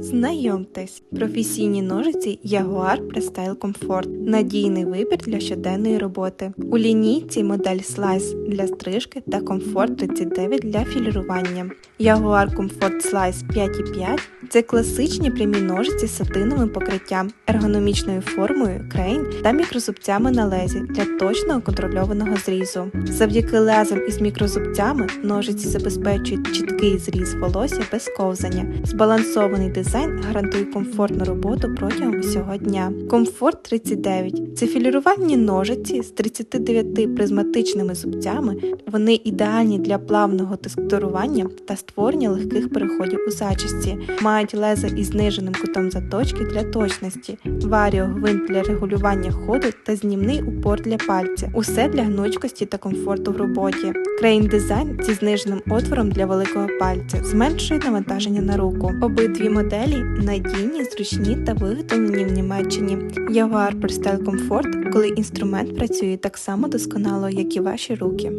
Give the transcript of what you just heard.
Знайомтесь, професійні ножиці Jaguar Prestyle Comfort. Надійний вибір для щоденної роботи. У лінійці модель Slice для стрижки та Comfort 39 для філірування. Jaguar Comfort Slice 5,5 це класичні прямі ножиці з сатиновим покриттям, ергономічною формою, крейн та мікрозубцями на лезі для точного контрольованого зрізу. Завдяки лезам із мікрозубцями ножиці забезпечують чіткий зріз волосся без ковзання, збалансований дизайн гарантує комфортну роботу протягом всього дня. Комфорт 39 це філірувальні ножиці з 39 призматичними зубцями. Вони ідеальні для плавного текстурування та створення легких переходів у зачісті. Мають леза із зниженим кутом заточки для точності, варіо гвинт для регулювання ходу та знімний упор для пальця. Усе для гнучкості та комфорту в роботі. Крейн дизайн зі зниженим отвором для великого пальця зменшує навантаження на руку. Обидві моделі надійні, зручні та виготовлені в Німеччині. Явар Prestyle Comfort, коли інструмент працює так само досконало, як і ваші руки.